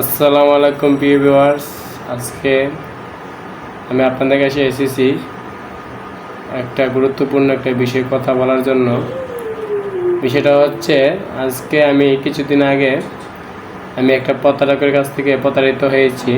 আসসালামু আলাইকুম, প্রিয় ভিউয়ার্স আজকে আমি আপনাদের কাছে এসেছি একটা গুরুত্বপূর্ণ একটা বিষয়ে কথা বলার জন্য। বিষয়টা হচ্ছে, আজকে আমি কিছুদিন আগে আমি একটা প্রতারকের কাছ থেকে প্রতারিত হয়েছি।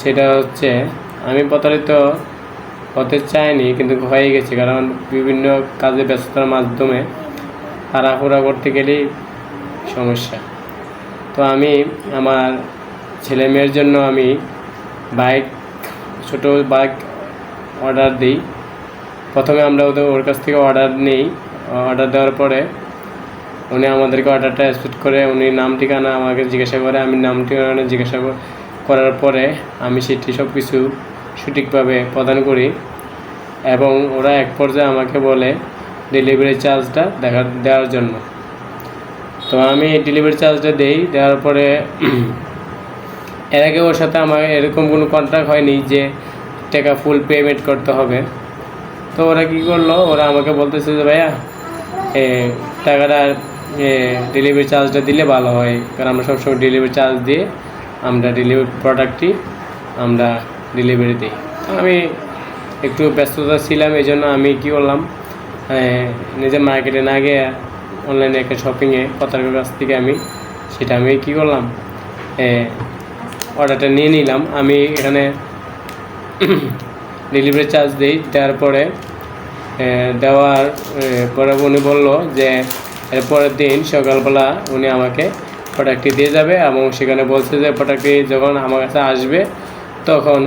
সেটা হচ্ছে, আমি প্রতারিত হতে চাইনি, কিন্তু হয়ে গেছে, কারণ বিভিন্ন কাজে ব্যস্ততার মাধ্যমে তাড়াহুড়া করতে গেলেই সমস্যা। তো আমি আমার ছেলে মেয়ের জন্য আমি বাইক, ছোট বাইক অর্ডার দিই। প্রথমে আমরা ওদের, ওর কাছ থেকে অর্ডার নিই। অর্ডার দেওয়ার পরে উনি আমাদেরকে অর্ডারটা এক্সপেক্ট করে, উনি নাম, ঠিকানা আমাকে জিজ্ঞাসা করে, আমি নাম, ঠিকানা জিজ্ঞাসা করার পরে আমি সেটি সব কিছু সঠিকভাবে প্রদান করি এবং ওরা এক পর্যায়ে আমাকে বলে ডেলিভারি চার্জটা দেখা, দেওয়ার জন্য। তো আমি ডেলিভারি চার্জটা দেই দেওয়ার পরে এর আগে ওর সাথে আমার এরকম কোনো কন্ট্রাক্ট হয়নি যে টাকা ফুল পেমেন্ট করতে হবে। তো ওরা কী করল ওরা আমাকে বলতেছে যে ভাইয়া এ, টাকাটা ডেলিভারি চার্জটা দিলে ভালো হয় কারণ আমরা সবসময় ডেলিভারি চার্জ দিয়ে আমরা ডেলিভারি প্রোডাক্টটি আমরা ডেলিভারি দিই। আমি একটু ব্যস্ততা ছিলাম এই জন্য আমি কী করলাম নিজের মার্কেটে না গিয়ে অনলাইনে একটা শপিংয়ে পতাকার কাছ থেকে আমি, সেটা আমি কী করলাম? অর্ডারটা নিয়ে নিলাম। আমি এখানে ডেলিভারি চার্জ দিই। দেওয়ার পরে দেওয়ার পরে উনি বলল যে, এর পরের দিন সকালবেলা উনি আমাকে প্রোডাক্টটি দিয়ে যাবে এবং সেখানে বলছে যে প্রোডাক্টটি যখন আমার কাছে আসবে, তখন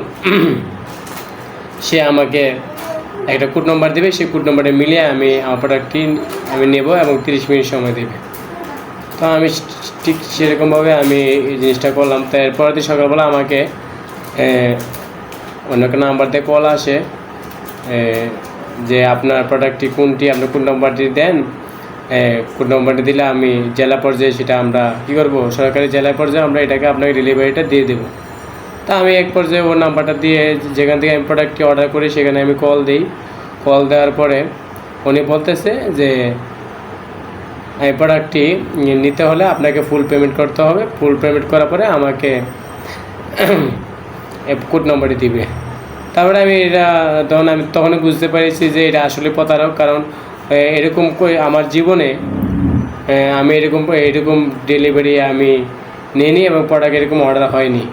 সে আমাকে একটা কোড নম্বর দেবে, সেই কোড নাম্বারটা মিলিয়ে আমি আমার প্রোডাক্টটি আমি নেব এবং তিরিশ মিনিট সময় দেবে। তো আমি ঠিক সেরকমভাবে আমি এই জিনিসটা করলাম। তো এরপরের দিন সকালবেলা আমাকে অন্য একটা নাম্বার দিয়ে কল আসে যে আপনার প্রোডাক্টটি কোনটি, আপনি কোন নম্বরটি দেন কোন নম্বরটি দিলে আমি জেলা পর্যায়ে সেটা আমরা কী করব? সরকারি জেলা পর্যায়ে আমরা এটাকে আপনাকে ডেলিভারিটা দিয়ে দেবো। তা আমি এক পর্যায়ে ওর নাম্বারটা দিয়ে যেখান থেকে আমি প্রোডাক্টটি অর্ডার করি, সেখানে আমি কল দিই। কল দেওয়ার পরে উনি বলতেছে যে, এই প্রোডাক্টটি নিতে হলে আপনাকে ফুল পেমেন্ট করতে হবে। ফুল পেমেন্ট করার পরে আমাকে কোড নম্বরটি দিবে। তারপরে আমি এটা তখন আমি তখনই বুঝতে পেরেছি যে এটা আসলে প্রতারক, কারণ এরকম আমার জীবনে আমি এরকম এরকম ডেলিভারি আমি নিইনি এবং প্রোডাক্ট এরকম অর্ডার হয়নি।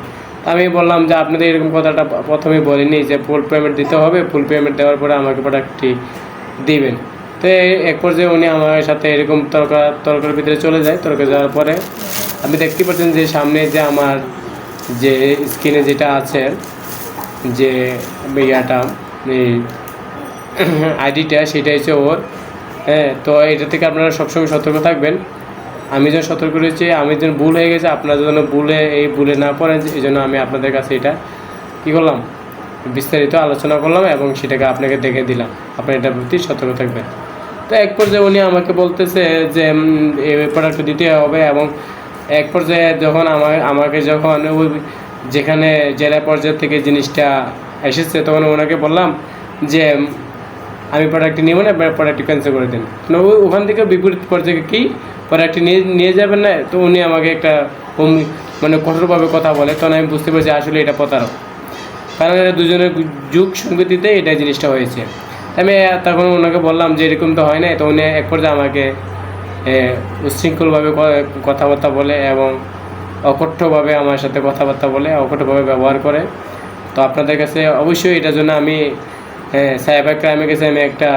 আমি বললাম যে আপনাদের এরকম কথাটা প্রথমে বলিনি যে ফুল পেমেন্ট দিতে হবে ফুল পেমেন্ট দেওয়ার পরে আমাকে প্রোডাক্টটি দিবেন। তো এক পর্যায়ে উনি আমার সাথে এরকম তর্কা, তর্কের ভিতরে চলে যায়। তর্কে যাওয়ার পরে আপনি দেখতে পাচ্ছেন যে সামনে যে আমার যে স্ক্রিনে যেটা আছে, যে ইয়াটা আইডিটা, সেটা হচ্ছে ওর। হ্যাঁ তো এটা থেকে আপনারা সবসময় সতর্ক থাকবেন। আমি যেন সতর্ক রয়েছি, আমি যেন ভুল হয়ে গেছে, আপনারা যেন ভুলে, এই ভুলে না পড়েন, এই জন্য আমি আপনাদের কাছে এটা কী করলাম? বিস্তারিত আলোচনা করলাম এবং সেটাকে আপনাকে দেখে দিলাম। আপনি এটার প্রতি সতর্ক থাকবেন। তো এক পর্যায়ে উনি আমাকে বলতেছে যে এই প্রোডাক্ট দিতে হবে এবং এক পর্যায়ে যখন আমার, আমাকে যখন ওই যেখানে জেলা পর্যায় থেকে জিনিসটা এসেছে, তখন ওনাকে বললাম যে আমি প্রোডাক্টটি নেব না প্রোডাক্টটি ক্যান্সেল করে দিন। ওখান থেকে বিপরীত পর্যায়ে কি? প্রোডাক্টটি নিয়ে নিয়ে যাবেন না তো উনি আমাকে একটা মানে কঠোরভাবে কথা বলে তখন আমি বুঝতে পারছি আসলে এটা প্রতারক। কারণ এটা দুজনের যুগ সঙ্গতিতে এটা জিনিসটা হয়েছে। আমি তখন ওনাকে বললাম যে এরকম তো হয় না তো উনি এক পর্যায়ে আমাকে এ, উচ্ছৃঙ্খলভাবে কথাবার্তা বলে এবং অকঠ্যভাবে আমার সাথে কথাবার্তা বলে অকঠ্যভাবে ব্যবহার করে। তো আপনাদের কাছে অবশ্যই এটার জন্য আমি সাইবার ক্রাইমের কাছে আমি একটা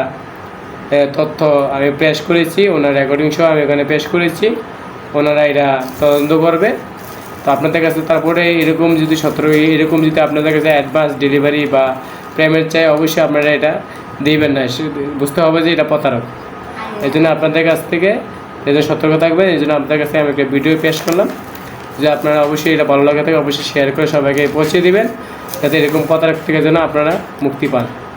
তথ্য আমি পেশ করেছি ওনার রেকর্ডিং সহ আমি ওখানে পেশ করেছি। ওনারা এটা তদন্ত করবে। তো আপনাদের কাছে তারপরে এরকম যদি সতেরো এরকম যদি আপনাদের কাছে অ্যাডভান্স ডেলিভারি বা পেমেন্ট চাই অবশ্যই আপনারা এটা দিবেন না। বুঝতে হবে যে এটা প্রতারক। এই জন্য আপনাদের কাছ থেকে এই জন্য সতর্ক থাকবেন। এই জন্য আপনাদের কাছে আমি একটা ভিডিও পেশ করলাম। যে আপনারা অবশ্যই এটা ভালো লাগে থাকে অবশ্যই শেয়ার করে সবাইকে পৌঁছে দিবেন। যাতে এরকম প্রতারক থেকে যেন আপনারা মুক্তি পান।